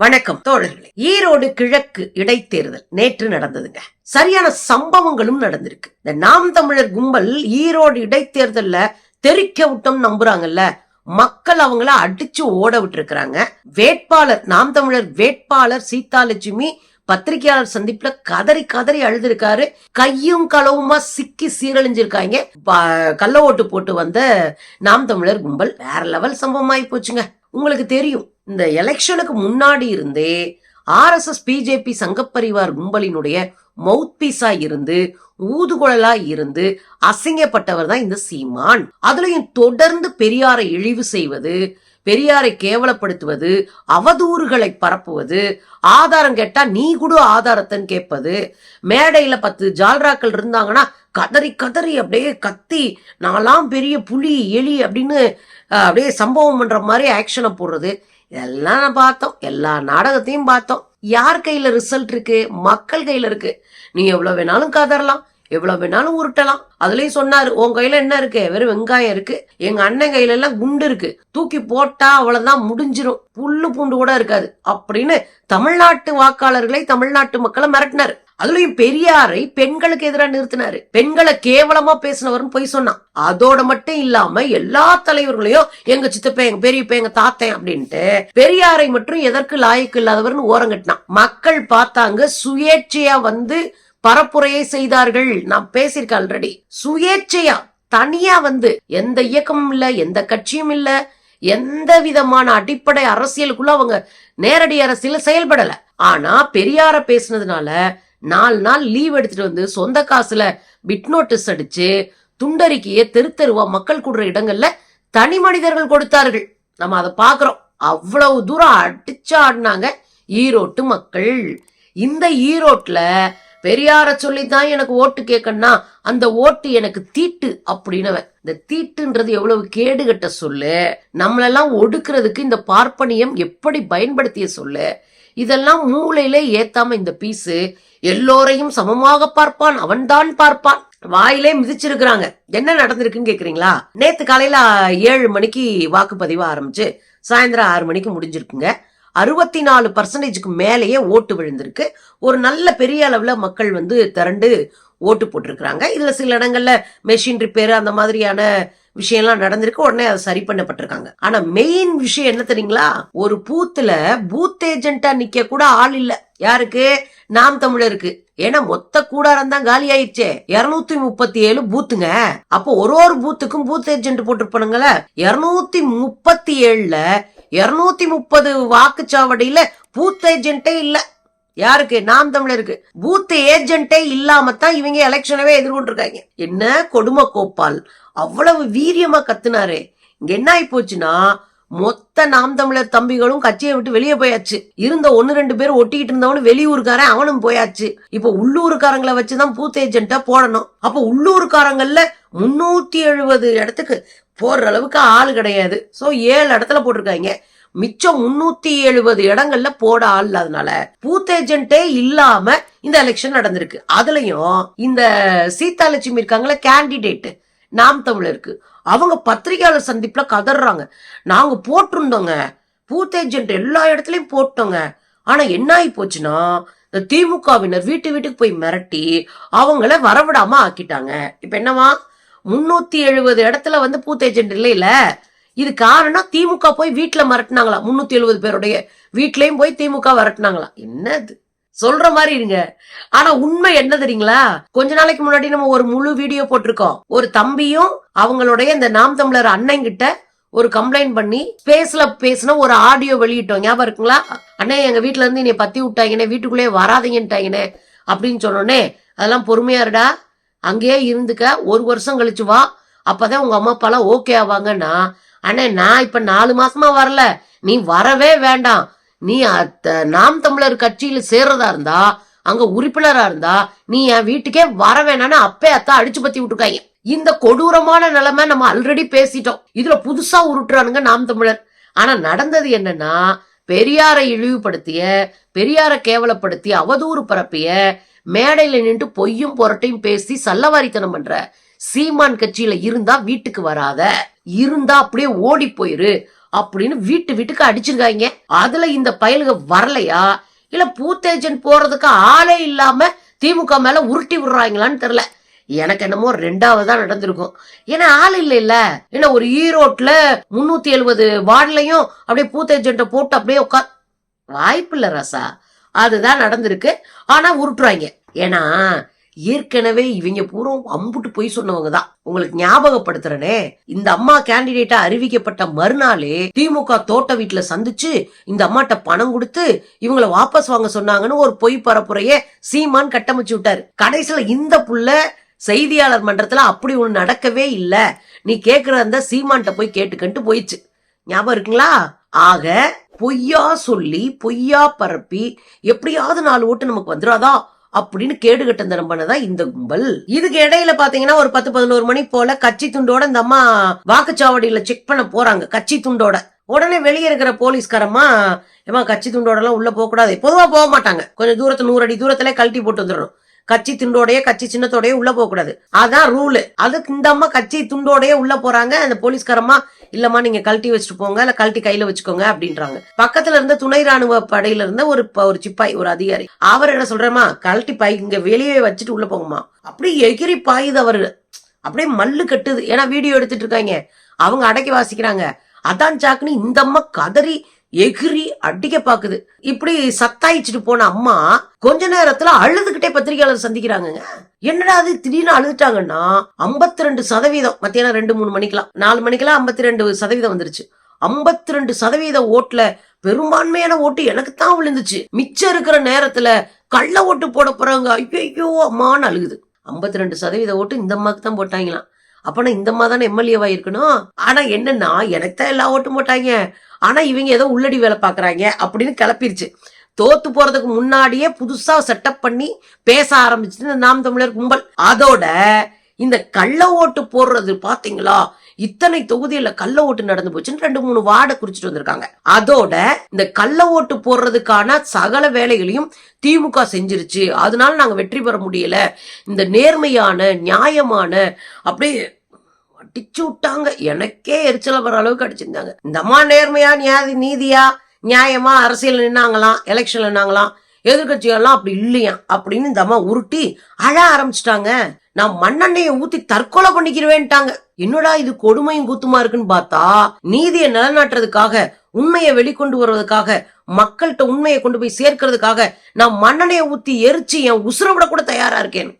வணக்கம் தோழர்களே. ஈரோடு கிழக்கு இடைத்தேர்தல் நேற்று நடந்ததுங்க. சரியான சம்பவங்களும் நடந்திருக்கு. இந்த நாம் தமிழர் கும்பல் ஈரோடு இடைத்தேர்தல்ல தெரிக்க விட்டோம் நம்புறாங்கல்ல. மக்கள் அவங்கள அடிச்சு ஓட விட்டுருக்கிறாங்க. வேட்பாளர் நாம் தமிழர் வேட்பாளர் சீதாலட்சுமி பத்திரிகையாளர் சந்திப்புல கதறி கதறி அழுதுருக்காரு. கையும் களவுமா சிக்கி சீரழிஞ்சிருக்காங்க. கள்ள ஓட்டு போட்டு வந்த நாம் தமிழர் கும்பல் வேற லெவல் சம்பவம் ஆகி போச்சுங்க. உங்களுக்கு தெரியும் இந்த எலெக்ஷனுக்கு முன்னாடி இருந்தே ஆர்எஸ்எஸ் பிஜேபி சங்கப்பரிவார் கும்பலினுடைய மவுத் பீஸா இருந்து ஊதுகுழலா இருந்து அசிங்கப்பட்டவர் தான் இந்த சீமான். அதுலயும் தொடர்ந்து பெரியாரை இழிவு செய்வது பெரியாரை கேவலப்படுத்துவது அவதூறுகளை பரப்புவது ஆதாரம் கேட்டா நீ கூட ஆதாரத்தைன்னு கேட்பது மேடையில பத்து ஜால்ராக்கள் இருந்தாங்கன்னா கதறி கதறி அப்படியே கத்தி நான்லாம் பெரிய புலி எலி அப்படின்னு அப்படியே சம்பவம் பண்ற மாதிரி ஆக்ஷனை போடுறது. இதெல்லாம் நான் பார்த்தோம். எல்லா நாடகத்தையும் பார்த்தோம். யார் கையில ரிசல்ட் இருக்கு? மக்கள் கையில இருக்கு. நீ எவ்வளவு வேணாலும் கதறலாம். எவ்வளவு வேணாலும் உருட்டலாம். அதுலயும் சொன்னாரு உன் கையில என்ன இருக்கு? வெறும் வெங்காயம் இருக்கு. எங்க அண்ணன் கையில எல்லாம் குண்டு இருக்கு. தூக்கி போட்டா அவ்வளவுதான் முடிஞ்சிரும். புல்லு பூண்டு கூட இருக்காது. அப்படின்னு தமிழ்நாட்டு வாக்காளர்களை தமிழ்நாட்டு மக்களை மிரட்டினாரு. அதுலயும் பெரியாரை பெண்களுக்கு எதிராக நிறுத்தினாரு. பெண்களை கேவலமா பேசினவர்னு போய் சொன்னான். அதோட மட்டும் இல்லாம எல்லா தலைவர்களையும் எங்க சித்தப்பா எங்க பெரியப்பா எங்க தாத்தன் அப்படின்ட்டு பெரியாரை மட்டும் எதற்கு லாயக்கு இல்லாதவர்னு ஓரங்கட்டினான் மக்கள் பார்த்தாங்க சுயேட்சையா வந்து பரப்புரையை செய்தார்கள். நான் பேசியிருக்கேன் ஆல்ரெடி சுயேட்சையா தனியா வந்து எந்த இயக்கமும் இல்ல எந்த கட்சியும் இல்ல எந்த விதமான அடிப்படை அரசியலுக்குள்ள அவங்க நேரடி அரசியல செயல்படல. ஆனா பெரியார பேசுனதுனால நாலு நாள் லீவ் எடுத்துட்டு வந்து சொந்த காசுல பிட் நோட்டீஸ் அடிச்சு துண்டறிக்கையை தெரு தெருவா மக்கள் கூடுற இடங்கள்ல தனி மனிதர்கள் கொடுத்தார்கள். நம்ம அதை பாக்குறோம் அவ்வளவு தூரம் அடிச்சு ஆடினாங்க ஈரோட்டு மக்கள். இந்த ஈரோட்ல பெரியார சொல்லித்தான் எனக்கு ஓட்டு கேட்கணும்னா அந்த ஓட்டு எனக்கு தீட்டு அப்படின்னவன். இந்த தீட்டுன்றது எவ்வளவு கேடுகட்ட சொல்லு. நம்மளெல்லாம் ஒடுக்கிறதுக்கு இந்த பார்ப்பனியம் எப்படி பயன்படுத்திய சொல்லு. இதெல்லாம் மூளையிலே ஏத்தாம இந்த பீஸு எல்லோரையும் சமமாக பார்ப்பான் அவன்தான் பார்ப்பான். வாயிலே மிதிச்சிருக்கிறாங்க. என்ன நடந்திருக்குன்னு கேக்குறீங்களா? நேத்து காலையில ஏழு மணிக்கு வாக்குப்பதிவு ஆரம்பிச்சு சாயந்தரம் ஆறு மணிக்கு முடிஞ்சிருக்குங்க. அறுபத்தி நாலு பர்சன்டேஜுக்கு மேலேயே ஓட்டு விழுந்திருக்கு. ஒரு நல்ல பெரிய அளவுல மக்கள் வந்து திரண்டு ஓட்டு போட்டிருக்கிறாங்க. இதுல சில இடங்கள்ல மெஷின் ரிப்பேர் அந்த மாதிரியான விஷயம்லாம் நடந்திருக்கு உடனே அதை சரி பண்ணப்பட்டிருக்காங்க. ஆனா மெயின் விஷயம் என்ன தெரியுங்களா? ஒரு பூத்துல பூத் ஏஜென்ட்டா நிக்க கூட ஆள் இல்ல. யாருக்கு? நாம் தமிழருக்கு. ஏன்னா மொத்த கூடாரம் தான் காலி ஆயிடுச்சே இருநூத்தி முப்பத்தி ஏழு பூத்துங்க அப்போ ஒரு ஒரு பூத்துக்கும் பூத் ஏஜென்ட் போட்டிருப்பானுங்கள. இருநூத்தி முப்பத்தி ஏழுல இருநூத்தி முப்பது வாக்குச்சாவடியில பூத் ஏஜென்ட்டே இல்லை. யாருக்கு? நாம் தமிழருக்கு. பூத் ஏஜென்ட்டே இல்லாம தான் இவங்க எலெக்ஷனவே எதிர்கொண்டிருக்காங்க. என்ன கொடுமை கோப்பால். அவ்வளவு வீரியமா கத்துனாரு. இங்க என்ன ஆகி போச்சுன்னா மொத்த நாம் தமிழர் தம்பிகளும் கட்சியை விட்டு வெளியே போயாச்சு. இருந்த ஒன்னு ரெண்டு பேர் ஒட்டிக்கிட்டு இருந்தவனும் வெளியூருக்காரன் அவனும் போயாச்சு. இப்ப உள்ளூருக்காரங்களை வச்சுதான் பூத் ஏஜென்ட்டா போடணும். அப்ப உள்ளூருக்காரங்கள்ல முன்னூத்தி எழுபது இடத்துக்கு போடுற அளவுக்கு ஆள் கிடையாது. சோ ஏழு இடத்துல போட்டிருக்காங்க. மிச்சம் முன்னூத்தி எழுபது இடங்கள்ல போட ஆள் இல்லாதனால பூத் ஏஜென்ட்டே இல்லாம இந்த எலெக்ஷன் நடந்திருக்கு. அதுலயும் இந்த சீதாலட்சுமி இருக்காங்களே கேண்டிடேட் நாம் தமிழருக்கு. அவங்க பத்திரிகையாளர் சந்திப்புல கதறாங்க. நாங்க போட்டிருந்தோங்க. பூத் ஏஜென்ட் எல்லா இடத்துலயும் போட்டோங்க. ஆனா என்ன ஆகி போச்சுன்னா இந்த திமுகவினர் வீட்டு வீட்டுக்கு போய் மிரட்டி அவங்கள வரவிடாம ஆக்கிட்டாங்க. இப்ப என்னவா முன்னூத்தி எழுபது இடத்துல வந்து பூத் ஏஜென்ட் இல்ல. இது காரணம் திமுக போய் வீட்டுல மிரட்டினாங்களா? முன்னூத்தி எழுபது பேருடைய வீட்லயும் போய் திமுக விரட்டினாங்களா? என்னது? சொல்ற மாதிரி இருங்க. ஆனா உண்மை என்ன தெரியுங்களா? கொஞ்ச நாளைக்கு முன்னாடி நம்ம ஒரு முழு வீடியோ போட்டிருக்கோம். ஒரு தம்பியும் அவங்களுடைய இந்த நாம் தமிழர் அண்ணன் கிட்ட ஒரு கம்ப்ளைண்ட் பண்ணி ஸ்பேஸ்ல பேசின ஒரு ஆடியோ வெளியிட்டோம். ஞாபகம் இருக்குங்களா? அண்ணே எங்க வீட்ல இருந்து என்னை பத்தி விட்டாங்கன்னே வீட்டுக்குள்ளே வராதீங்கன்ட்டாங்கனே அப்படின்னு சொன்னோன்னே அதெல்லாம் பொறுமையா இருடா. அங்கேயே இருந்துக்க. ஒரு வருஷம் கழிச்சு வா. அப்பதான் உங்க அம்மா அப்பாலாம் ஓகே ஆவாங்கன்னா அண்ணே நான் இப்ப நாலு மாசமா வரல. நீ வரவே வேண்டாம். நீ அத்த- நாம் தமிழர் கட்சியில சேர்றதா இருந்தா அங்க உறுப்பினரா இருந்தா நீ என் வீட்டுக்கே வர வேணாம்னு அப்பே அத்தா அடிச்சு பத்தி விட்டுருக்காங்க. இந்த கொடூரமான நிலைமை நம்ம ஆல்ரெடி பேசிட்டோம். இதுல புதுசா உருட்டுறானுங்க நாம் தமிழர். ஆனா நடந்தது என்னன்னா பெரியாரை இழிவுபடுத்திய பெரியாரை கேவலப்படுத்தி அவதூறு பரப்பிய மேடையில நின்று பொய்யும் புரட்டையும் பேசி சல்லவாரித்தனம் பண்ற சீமான் கட்சியில இருந்தா வீட்டுக்கு வராத இருந்தா அப்படியே ஓடி போயிரு அப்படின்னு வீட்டு வீட்டுக்கு அடிச்சிருக்காங்க. அதுல இந்த பயலுக வரலையா? இல்ல பூத்தேஜன் போறதுக்கு ஆளே இல்லாம திமுக மேல உருட்டி விடுறாங்களான்னு தெரியல. எனக்கு என்னமோ ரெண்டாவதா நடந்திருக்கும். ஏன்னா ஆள் இல்ல இல்ல. ஏன்னா ஒரு ஈரோட்ல முன்னூத்தி எழுபது வார்டுலயும் அப்படியே பூத் போட்டு அப்படியே உட்கா வாய்ப்பு இல்ல ரசா. அதுதான் நடந்திருக்கு. ஆனா உருட்டுறாங்க. ஏன்னா ஏற்கனவே இவங்க பூரா அம்புட்டு போய் சொன்னவங்க தான் உங்களுக்கு ஞாபகப்படுத்துறனே. இந்த அம்மா கேண்டிடேட்டா அறிவிக்கப்பட்ட மறுநாளே திமுக தோட்ட வீட்டுல சந்திச்சு இந்த அம்மாட்ட பணம் கொடுத்து இவங்கள வாபஸ் வாங்க சொன்னாங்கன்னு ஒரு பொய் பரப்புரைய சீமான் கட்டமைச்சு விட்டாரு. கடைசியில இந்த புள்ள செய்தியாளர் மன்றத்துல அப்படி ஒண்ணு நடக்கவே இல்ல. நீ கேக்குற அந்த சீமான்ட்ட போய் கேட்டுக்கன்ட்டு போயிடுச்சு. ஞாபகம் இருக்குங்களா? ஆக பொய்யா சொல்லி பொய்யா பரப்பி எப்படியாவது நாலு ஓட்டு நமக்கு வந்துடாதா? அப்படின்னு கேடு கட்ட பண்ணதான் இந்த கும்பல். இதுக்கு இடையில பாத்தீங்கன்னா ஒரு பத்து பதினோரு மணி போல கட்சி துண்டோட இந்த அம்மா வாக்குச்சாவடியில செக் பண்ண போறாங்க. கட்சி துண்டோட. உடனே வெளியே இருக்கிற போலீஸ்காரம்மா ஏமா கட்சி துண்டோட எல்லாம் உள்ள போக கூடாது பொதுவா போக மாட்டாங்க. கொஞ்சம் தூரத்து நூறு அடி தூரத்துல கழட்டி போட்டு வந்துடணும். கட்சி துண்டோடைய கட்சி சின்னத்தோடய உள்ள போக கூடாது. அதான் ரூலு அதுக்கு இந்த அம்மா கட்சி துண்டோடய உள்ள போறாங்க. அந்த போலீஸ்காரம்மா இல்லம்மா நீங்க கழட்டி வச்சுட்டு போங்க இல்ல கழட்டி கையில வச்சுக்கோங்க அப்படின்றாங்க. பக்கத்துல இருந்த துணை ராணுவ படையில இருந்த ஒரு ஒரு சிப்பாய் ஒரு அதிகாரி. அவர் என்ன சொல்றமா கழட்டி பை இங்க வெளியே வச்சுட்டு உள்ள போகுமா அப்படியே எகிரி பாயுது அவரு. அப்படியே மல்லு கட்டுது. ஏன்னா வீடியோ எடுத்துட்டு இருக்காங்க. அவங்க அடக்கி வாசிக்கிறாங்க. அதான் சாக்குன்னு இந்த அம்மா கதறி எகிரி அடிக்க பாக்குது. இப்படி சத்தாயிச்சுட்டு போன அம்மா கொஞ்ச நேரத்துல அழுதுகிட்டே பத்திரிகையாளர் சந்திக்கிறாங்க என்னடா அது? திடீர்னு அழுதுட்டாங்கன்னா 52% ரெண்டு சதவீதம். மத்தியானம் ரெண்டு மூணு மணிக்கெல்லாம். நாலு மணிக்கெல்லாம் 52% ரெண்டு சதவீதம் வந்துருச்சு. 52% ரெண்டு சதவீத ஓட்டுல பெரும்பான்மையான ஓட்டு எனக்கு தான் விழுந்துச்சு. மிச்சம் இருக்கிற நேரத்துல கள்ள ஓட்டு போட போறாங்க. ஐயோ அம்மான்னு அழுகுது. 52% ரெண்டு சதவீத ஓட்டு இந்த அம்மாக்கு தான் போட்டாங்களாம். அப்பனா இந்த மாதிரி தானே எம்எல்ஏவா இருக்கணும்? ஆனா என்னன்னா எனக்கு தான் எல்லா ஓட்டும் போட்டாங்க. ஆனா இவங்க ஏதோ உள்ளடி வேலை பாக்குறாங்க அப்படின்னு கிளப்பிருச்சு. தோத்து போறதுக்கு முன்னாடியே புதுசா செட்டப் பண்ணி பேச ஆரம்பிச்சு இந்த நாம் தமிழர் கும்பல். அதோட இந்த கள்ள ஓட்டு போடுறது பாத்தீங்களா? இத்தனை தொகுதியில கள்ள ஓட்டு நடந்து போச்சுன்னு ரெண்டு மூணு வார்டை குறிச்சிட்டு வந்திருக்காங்க. அதோட இந்த கள்ள ஓட்டு போடுறதுக்கான சகல வேலைகளையும் திமுக செஞ்சிருச்சு. அதனால நாங்க வெற்றி பெற முடியல. இந்த நேர்மையான நியாயமான அப்படியே அடிச்சு விட்டாங்க. எனக்கே எரிச்சல வர அளவுக்கு அடிச்சிருந்தாங்க. இந்த அம்மா நேர்மையா நியாய நீதியா நியாயமா அரசியல் நின்னாங்களாம் எலெக்ஷன்ல நின்னாங்களாம். எதிர்கட்சிகள்லாம் அப்படி இல்லையா? அப்படின்னு இந்த அம்மா உருட்டி அழ ஆரம்பிச்சிட்டாங்க. நான் மண்ணெண்ணெயை ஊத்தி தற்கொலை பண்ணிக்கிறவேன்ட்டாங்க என்னடா இது கொடுமையும் கூத்துமா இருக்குன்னு பார்த்தா நீதியை நிலநாட்டுறதுக்காக உண்மையை வெளிக்கொண்டு வருவதற்காக மக்கள்கிட்ட உண்மையை கொண்டு போய் சேர்க்கறதுக்காக நான் மண்ணெண்ணெயை ஊத்தி எரிச்சு என் உசுர விட கூட தயாரா இருக்கேன்.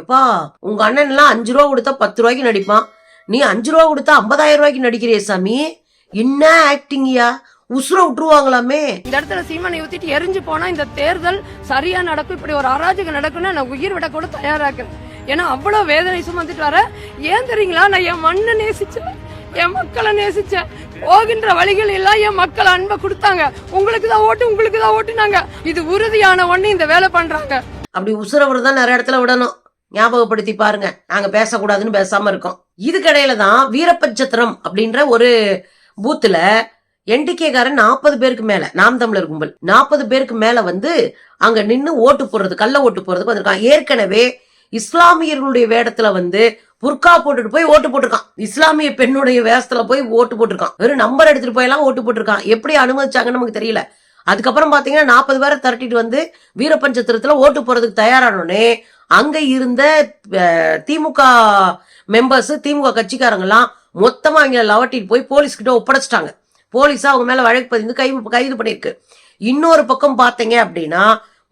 எப்பா உங்க அண்ணன் எல்லாம் அஞ்சு ரூபா கொடுத்தா பத்து ரூபாய்க்கு நடிப்பான். நீ அஞ்சு ரூபா கொடுத்தா ஐம்பதாயிரம் ரூபாய்க்கு நடிக்கிறிய சாமி. என்ன ஆக்டிங்யா உசுர விட்டுருவாங்களாமே? இந்த இடத்துல சீமானை ஊத்திட்டு எரிஞ்சு போனா இந்த தேர்தல் சரியா நடக்கும். இப்படி ஒரு அராஜகம் நடக்கும்னா நான் உயிர் விட கூட தயாரா இருக்கேன் ஏன்னா அவ்வளவு வேதனை சுமந்துட்டு வர ஏன் தெரியுங்களா? நான் என் மண்ணை நேசிச்சேன். என் மக்களை நேசிச்சேன். போகின்ற வழிகள் எல்லாம் என் மக்கள் அன்பை கொடுத்தாங்க. உங்களுக்கு தான் ஓட்டு உங்களுக்கு தான் ஓட்டுனாங்க. இது உறுதியான ஒண்ணு இந்த வேலை பண்றாங்க. அப்படி உசுர தான் நிறைய இடத்துல விடணும். ஞாபகப்படுத்தி பாருங்க. நாங்க பேசக்கூடாதுன்னு பேசாம இருக்கோம். இதுக்கிடையில தான் வீரப்பஞ்சத்திரம் அப்படின்ற ஒரு பூத்துல என்டிகேகாரன் நாற்பது பேருக்கு மேல நாம் தமிழர் கும்பல் நாற்பது பேருக்கு மேல வந்து அங்க நின்று ஓட்டு போடுறது கள்ள ஓட்டு போடுறதுக்கு வந்திருக்கான். ஏற்கனவே இஸ்லாமியர்களுடைய வேடத்துல வந்து புர்கா போட்டுட்டு போய் ஓட்டு போட்டிருக்கான். இஸ்லாமிய பெண்ணுடைய வேஷத்துல போய் ஓட்டு போட்டிருக்கான். வெறும் நம்பர் எடுத்துட்டு போய் எல்லாம் ஓட்டு போட்டிருக்கான். எப்படி அனுமதிச்சாங்கன்னு நமக்கு தெரியல. அதுக்கப்புறம் பாத்தீங்கன்னா நாற்பது பேரை திரட்டிட்டு வந்து வீரபஞ்சத்திரத்துல ஓட்டு போறதுக்கு தயாரானோடனே அங்க இருந்த திமுக மெம்பர்ஸ் திமுக கட்சிக்காரங்க எல்லாம் மொத்தமா அவங்க லவட்டிட்டு போய் போலீஸ்கிட்ட ஒப்படைச்சிட்டாங்க. போலீஸா அவங்க மேல வழக்கு பதிந்து கைது கைது பண்ணிருக்கு இன்னொரு பக்கம் பார்த்தீங்க அப்படின்னா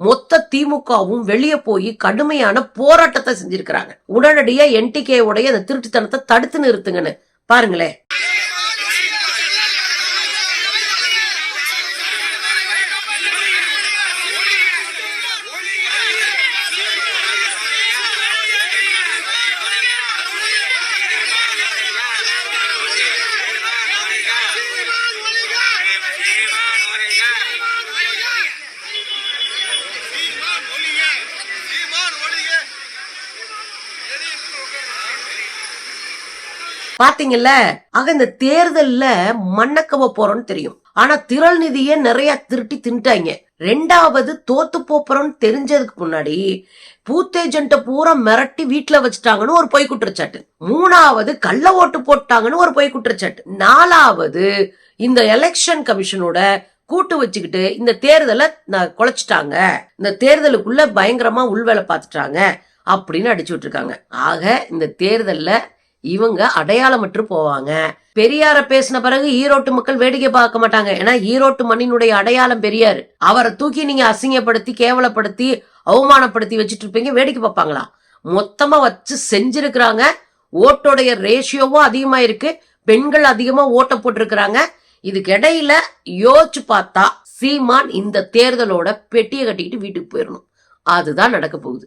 மொத்த திமுகவும் வெளியே போய் கடுமையான போராட்டத்தை செஞ்சிருக்கிறாங்க. உடனடியா என்டிகே உடைய அந்த திருட்டுத்தனத்தை தடுத்து நிறுத்துங்கன்னு. பாருங்களேன். பாத்தீங்கல்ல? ஆக இந்த தேர்தல்ல மண்ணக்கவ போறோம்னு தெரியும். ஆனா திரள் நிதிய நிறைய திருட்டி தின்ட்டாங்க. ரெண்டாவது தோத்து போறோம்னு தெரிஞ்சதுக்கு முன்னாடி பூத்தேஜென்ட்ட பூரா மிரட்டி வீட்டுல வச்சுட்டாங்கன்னு ஒரு பொய் குற்றச்சாட்டு மூணாவது கள்ள ஓட்டு போட்டாங்கன்னு ஒரு பொய் குற்றச்சாட்டு நாலாவது இந்த எலெக்ஷன் கமிஷனோட கூட்டு வச்சுக்கிட்டு இந்த தேர்தலை குலைச்சிட்டாங்க இந்த தேர்தலுக்குள்ள பயங்கரமா உள்வேலை பார்த்துட்டாங்க. அப்படின்னு அடிச்சு விட்டுருக்காங்க. ஆக இந்த தேர்தல்ல இவங்க அடையாளமற்று போவாங்க. பெரியார பேசின பிறகு ஈரோட்டு மக்கள் வேடிக்கை பார்க்க மாட்டாங்க. ஏன்னா ஈரோட்டு மண்ணினுடைய அடையாளம் பெரியார். அவரை தூக்கி நீங்க அசிங்கப்படுத்தி கேவலப்படுத்தி அவமானப்படுத்தி வச்சுட்டு இருப்பீங்க வேடிக்கை பார்ப்பாங்களா? மொத்தமா வச்சு செஞ்சிருக்கிறாங்க. ஓட்டோடைய ரேஷியோவும் அதிகமா இருக்கு. பெண்கள் அதிகமா ஓட்ட போட்டிருக்கிறாங்க. இதுக்கு இடையில யோசிச்சு பார்த்தா சீமான் இந்த தேர்தலோட பெட்டியை கட்டிக்கிட்டு வீட்டுக்கு போயிடணும் அதுதான் நடக்க போகுது.